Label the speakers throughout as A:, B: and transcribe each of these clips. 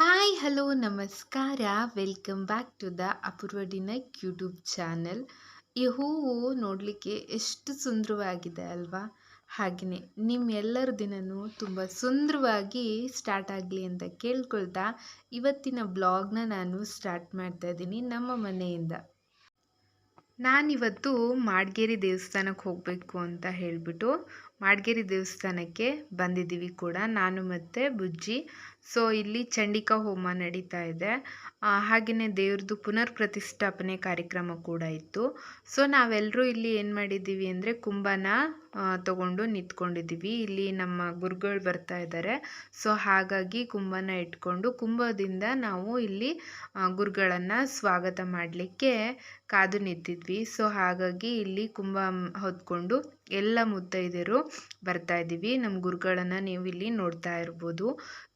A: Hi hello ನಮಸ್ಕಾರ welcome back to the Apoorva ಡಿನಕ್ YouTube channel ಈ ಹೂವು ನೋಡಲಿಕ್ಕೆ ಎಷ್ಟು ಸುಂದರವಾಗಿದೆ ಅಲ್ವಾ? ಹಾಗೆಯೇ ನಿಮ್ಮೆಲ್ಲರ ದಿನವೂ ತುಂಬ ಸುಂದರವಾಗಿ ಸ್ಟಾರ್ಟ್ ಆಗಲಿ ಅಂತ ಕೇಳ್ಕೊಳ್ತಾ ಇವತ್ತಿನ ಬ್ಲಾಗ್ನ ನಾನು ಸ್ಟಾರ್ಟ್ ಮಾಡ್ತಾ ಇದ್ದೀನಿ ನಮ್ಮ ಮನೆಯಿಂದ. ನಾನಿವತ್ತು ಮಾಡಗೇರಿ ದೇವಸ್ಥಾನಕ್ಕೆ ಹೋಗಬೇಕು ಅಂತ ಹೇಳಿಬಿಟ್ಟು ಮಾಡಗೇರಿ ದೇವಸ್ಥಾನಕ್ಕೆ ಬಂದಿದ್ದೀವಿ ಕೂಡ ನಾನು ಮತ್ತು ಬುಜ್ಜಿ. ಸೊ, ಇಲ್ಲಿ ಚಂಡಿಕಾ ಹೋಮ ನಡೀತಾ ಇದೆ. ಹಾಗೆಯೇ ದೇವ್ರದ್ದು ಪುನರ್ ಪ್ರತಿಷ್ಠಾಪನೆ ಕಾರ್ಯಕ್ರಮ ಕೂಡ ಇತ್ತು. ಸೊ ನಾವೆಲ್ಲರೂ ಇಲ್ಲಿ ಏನು ಮಾಡಿದ್ದೀವಿ ಅಂದರೆ ಕುಂಭನ ತಗೊಂಡು ನಿಂತ್ಕೊಂಡಿದ್ದೀವಿ. ಇಲ್ಲಿ ನಮ್ಮ ಗುರುಗಳು ಬರ್ತಾ ಇದ್ದಾರೆ ಸೊ, ಹಾಗಾಗಿ ಕುಂಭನ ಇಟ್ಕೊಂಡು ಕುಂಭದಿಂದ ನಾವು ಇಲ್ಲಿ ಗುರುಗಳನ್ನು ಸ್ವಾಗತ ಮಾಡಲಿಕ್ಕೆ ಕಾದು ನಿಂತಿದ್ವಿ. ಸೊ, ಹಾಗಾಗಿ ಇಲ್ಲಿ ಕುಂಭ ಹೊತ್ಕೊಂಡು ಎಲ್ಲ ಮುತ್ತೈದೆಯರು ಬರ್ತಾ ಇದ್ದೀವಿ. ನಮ್ಮ ಗುರುಗಳನ್ನು ನೀವು ಇಲ್ಲಿ ನೋಡ್ತಾ ಇರ್ಬೋದು.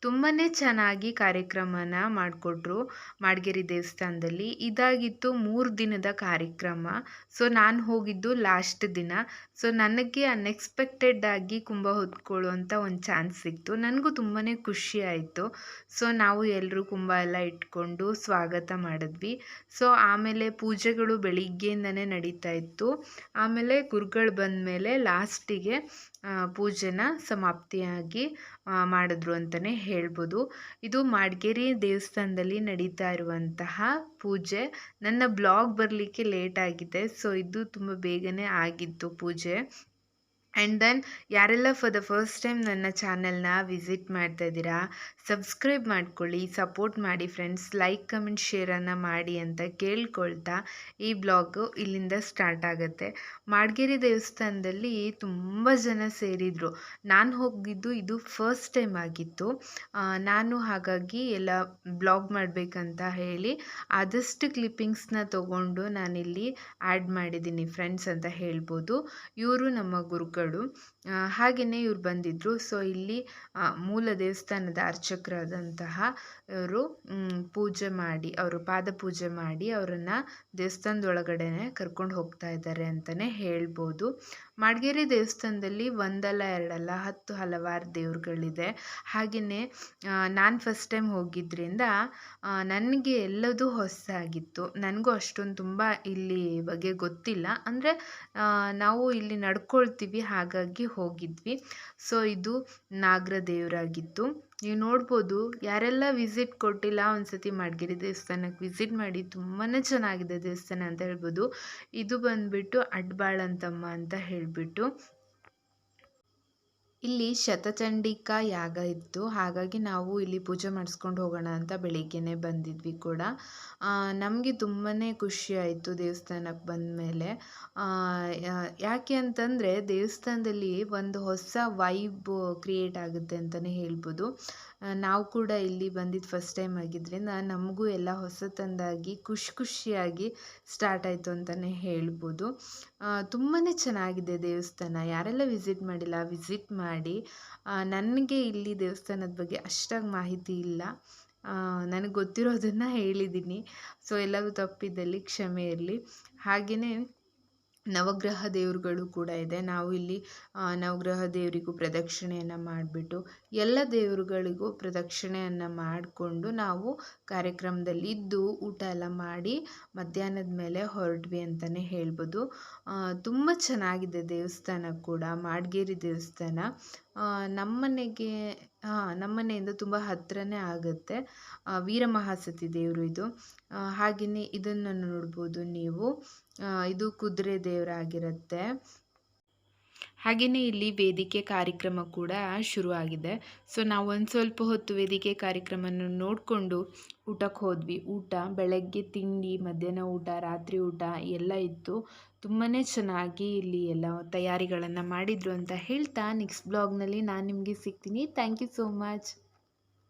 A: ತುಂಬಾ ಚೆನ್ನಾಗಿ ಕಾರ್ಯಕ್ರಮನ ಮಾಡಿಕೊಟ್ರು ಮಾಡ್ಗೇರಿ ದೇವಸ್ಥಾನದಲ್ಲಿ. ಇದಾಗಿತ್ತು ಮೂರು ದಿನದ ಕಾರ್ಯಕ್ರಮ. ಸೊ ನಾನು ಹೋಗಿದ್ದು ಲಾಸ್ಟ್ ದಿನ. ಸೊ ನನಗೆ ಅನ್ಎಕ್ಸ್ಪೆಕ್ಟೆಡ್ ಆಗಿ ಕುಂಭ ಹೊತ್ಕೊಳ್ಳುವಂಥ ಒಂದು ಚಾನ್ಸ್ ಸಿಕ್ತು. ನನಗೂ ತುಂಬಾ ಖುಷಿ ಆಯಿತು. ಸೊ ನಾವು ಎಲ್ಲರೂ ಕುಂಭ ಎಲ್ಲ ಇಟ್ಕೊಂಡು ಸ್ವಾಗತ ಮಾಡಿದ್ವಿ. ಸೊ ಆಮೇಲೆ ಪೂಜೆಗಳು ಬೆಳಿಗ್ಗೆಯಿಂದನೇ ನಡೀತಾ ಇತ್ತು. ಆಮೇಲೆ ಗುರುಗಳು ಬಂದ ಮೇಲೆ ಲಾಸ್ಟಿಗೆ ಪೂಜೆನ ಸಮಾಪ್ತಿಯಾಗಿ ಮಾಡಿದ್ರು ಅಂತಲೇ ಹೇಳ್ಬೋದು. ಇದು ಮಾಡಗೇರಿ ದೇವಸ್ಥಾನದಲ್ಲಿ ನಡೀತಾ ಇರುವಂತಹ ಪೂಜೆ. ನನ್ನ ಬ್ಲಾಗ್ ಬರಲಿಕ್ಕೆ ಲೇಟ್ ಆಗಿದೆ, ಸೊ ಇದು ತುಂಬ ಬೇಗನೆ ಆಗಿತ್ತು ಪೂಜೆ. ಆ್ಯಂಡ್ ದೆನ್ ಯಾರೆಲ್ಲ ಫಾರ್ ದ ಫಸ್ಟ್ ಟೈಮ್ ನನ್ನ ಚಾನೆಲ್ನ ವಿಸಿಟ್ ಮಾಡ್ತಾ ಇದ್ದೀರಾ ಸಬ್ಸ್ಕ್ರೈಬ್ ಮಾಡ್ಕೊಳ್ಳಿ ಸಪೋರ್ಟ್ ಮಾಡಿ ಫ್ರೆಂಡ್ಸ್ ಲೈಕ್ ಕಮೆಂಟ್ ಶೇರನ್ನು ಮಾಡಿ ಅಂತ ಕೇಳ್ಕೊಳ್ತಾ ಈ ಬ್ಲಾಗು ಇಲ್ಲಿಂದ ಸ್ಟಾರ್ಟ್ ಆಗುತ್ತೆ. ಮಾಡಗೇರಿ ದೇವಸ್ಥಾನದಲ್ಲಿ ತುಂಬ ಜನ ಸೇರಿದರು. ನಾನು ಹೋಗಿದ್ದು ಇದು ಫಸ್ಟ್ ಟೈಮ್ ಆಗಿತ್ತು. ನಾನು ಹಾಗಾಗಿ ಎಲ್ಲ ಬ್ಲಾಗ್ ಮಾಡಬೇಕಂತ ಹೇಳಿ ಆದಷ್ಟು ಕ್ಲಿಪ್ಪಿಂಗ್ಸ್ನ ತೊಗೊಂಡು ನಾನಿಲ್ಲಿ ಆ್ಯಡ್ ಮಾಡಿದ್ದೀನಿ ಫ್ರೆಂಡ್ಸ್ ಅಂತ ಹೇಳ್ಬೋದು. ಇವರು ನಮ್ಮ ಗುರುಗಳು. ಹಾಗೆಯೇ ಇವ್ರು ಬಂದಿದ್ದರು ಸೊ ಇಲ್ಲಿ ಮೂಲ ದೇವಸ್ಥಾನದ ಅರ್ಚಕರಾದಂತಹ ಇವರು ಪೂಜೆ ಮಾಡಿ, ಅವರು ಪಾದ ಪೂಜೆ ಮಾಡಿ ಅವರನ್ನು ದೇವಸ್ಥಾನದೊಳಗಡೆನೆ ಕರ್ಕೊಂಡು ಹೋಗ್ತಾ ಇದ್ದಾರೆ ಅಂತಲೇ ಹೇಳ್ಬೋದು. ಮಾಡಗೇರಿ ದೇವಸ್ಥಾನದಲ್ಲಿ ಒಂದಲ್ಲ ಎರಡಲ್ಲ, ಹತ್ತು ಹಲವಾರು ದೇವ್ರುಗಳಿದೆ. ಹಾಗೆಯೇ ನಾನು ಫಸ್ಟ್ ಟೈಮ್ ಹೋಗಿದ್ದರಿಂದ ನನಗೆ ಎಲ್ಲದೂ ಹೊಸದಾಗಿತ್ತು ನನಗೂ ಅಷ್ಟೊಂದು ತುಂಬ ಇಲ್ಲಿ ಬಗ್ಗೆ ಗೊತ್ತಿಲ್ಲ. ಅಂದರೆ ನಾವು ಇಲ್ಲಿ ನಡ್ಕೊಳ್ತೀವಿ ಹಾಗಾಗಿ ಹೋಗಿದ್ವಿ. ಸೊ ಇದು ನಾಗರ ದೇವರಾಗಿತ್ತು. ನೀವು ನೋಡ್ಬೋದು, ಯಾರೆಲ್ಲ ವಿಸಿಟ್ ಕೊಟ್ಟಿಲ್ಲ ಒಂದು ಸತಿ ಮಾಡಗೇರಿ ದೇವಸ್ಥಾನಕ್ಕೆ ವಿಸಿಟ್ ಮಾಡಿ ತುಂಬಾ ಚೆನ್ನಾಗಿದೆ ದೇವಸ್ಥಾನ ಅಂತ ಹೇಳ್ಬೋದು. ಇದು ಬಂದುಬಿಟ್ಟು ಅಡ್ಬಾಳಂತಮ್ಮ ಅಂತ ಹೇಳಿಬಿಟ್ಟು ಇಲ್ಲಿ ಶತಚಂಡಿಕಾ ಯಾಗ ಇತ್ತು. ಹಾಗಾಗಿ ನಾವು ಇಲ್ಲಿ ಪೂಜೆ ಮಾಡಿಸ್ಕೊಂಡು ಹೋಗೋಣ ಅಂತ ಬೆಳಿಗ್ಗೆನೆ ಬಂದಿದ್ವಿ ಕೂಡ. ನಮಗೆ ತುಂಬಾ ಖುಷಿ ಆಯಿತು ದೇವಸ್ಥಾನಕ್ಕೆ ಬಂದ ಮೇಲೆ ಯಾಕೆ ಅಂತಂದರೆ ದೇವಸ್ಥಾನದಲ್ಲಿ ಒಂದು ಹೊಸ ವೈಬ್ ಕ್ರಿಯೇಟ್ ಆಗುತ್ತೆ ಅಂತಲೇ ಹೇಳ್ಬೋದು. ನಾವು ಕೂಡ ಇಲ್ಲಿ ಬಂದಿದ್ದು ಫಸ್ಟ್ ಟೈಮ್ ಆಗಿದ್ದರಿಂದ ನಮಗೂ ಎಲ್ಲ ಹೊಸತಂದಾಗಿ ಖುಷಿ ಖುಷಿಯಾಗಿ ಸ್ಟಾರ್ಟ್ ಆಯಿತು ಅಂತಲೇ ಹೇಳ್ಬೋದು. ತುಂಬಾ ಚೆನ್ನಾಗಿದೆ ದೇವಸ್ಥಾನ. ಯಾರೆಲ್ಲ ವಿಸಿಟ್ ಮಾಡಿಲ್ಲ ವಿಸಿಟ್ ಮಾಡಿ ನನಗೆ ಇಲ್ಲಿ ದೇವಸ್ಥಾನದ ಬಗ್ಗೆ ಅಷ್ಟಾಗಿ ಮಾಹಿತಿ ಇಲ್ಲ. ನನಗೆ ಗೊತ್ತಿರೋದನ್ನು ಹೇಳಿದ್ದೀನಿ ಸೊ ಎಲ್ಲವೂ ತಪ್ಪಿದ್ದಲ್ಲಿ ಕ್ಷಮೆ ಇರಲಿ ಹಾಗೆಯೇ ನವಗ್ರಹ ದೇವರುಗಳು ಕೂಡ ಇದೆ. ನಾವು ಇಲ್ಲಿ ನವಗ್ರಹ ದೇವರಿಗೂ ಪ್ರದಕ್ಷಿಣೆಯನ್ನು ಮಾಡಿಬಿಟ್ಟು, ಎಲ್ಲ ದೇವರುಗಳಿಗೂ ಪ್ರದಕ್ಷಿಣೆಯನ್ನು ಮಾಡಿಕೊಂಡು ನಾವು ಕಾರ್ಯಕ್ರಮದಲ್ಲಿ ಇದ್ದು ಊಟ ಎಲ್ಲ ಮಾಡಿ ಮಧ್ಯಾಹ್ನದ ಮೇಲೆ ಹೊರಟ್ವಿ ಅಂತಲೇ ಹೇಳ್ಬೋದು. ತುಂಬ ಚೆನ್ನಾಗಿದೆ ದೇವಸ್ಥಾನ ಕೂಡ, ಮಾಡಗೇರಿ ದೇವಸ್ಥಾನ. ನಮ್ಮನೆಗೆ ಹಾಂ ನಮ್ಮನೆಯಿಂದ ತುಂಬ ಹತ್ತಿರನೇ ಆಗುತ್ತೆ. ವೀರಮಹಾಸತಿ ದೇವರು ಇದು. ಹಾಗೆಯೇ ಇದನ್ನು ನೋಡ್ಬೋದು ನೀವು. ಇದು ಕುದುರೆ ದೇವರಾಗಿರುತ್ತೆ. ಹಾಗೆಯೇ ಇಲ್ಲಿ ವೇದಿಕೆ ಕಾರ್ಯಕ್ರಮ ಕೂಡ ಶುರುವಾಗಿದೆ. ಸೊ ನಾವು ಒಂದು ಸ್ವಲ್ಪ ಹೊತ್ತು ವೇದಿಕೆ ಕಾರ್ಯಕ್ರಮವನ್ನು ನೋಡಿಕೊಂಡು ಊಟಕ್ಕೆ ಹೋದ್ವಿ. ಊಟ, ಬೆಳಗ್ಗೆ ತಿಂಡಿ, ಮಧ್ಯಾಹ್ನ ಊಟ, ರಾತ್ರಿ ಊಟ ಎಲ್ಲ ಇತ್ತು. ತುಂಬಾ ಚೆನ್ನಾಗಿ ಇಲ್ಲಿ ಎಲ್ಲ ತಯಾರಿಗಳನ್ನು ಮಾಡಿದರು ಅಂತ ಹೇಳ್ತಾ ನೆಕ್ಸ್ಟ್ ಬ್ಲಾಗ್ನಲ್ಲಿ ನಾನು ನಿಮಗೆ ಸಿಗ್ತೀನಿ. Thank you so much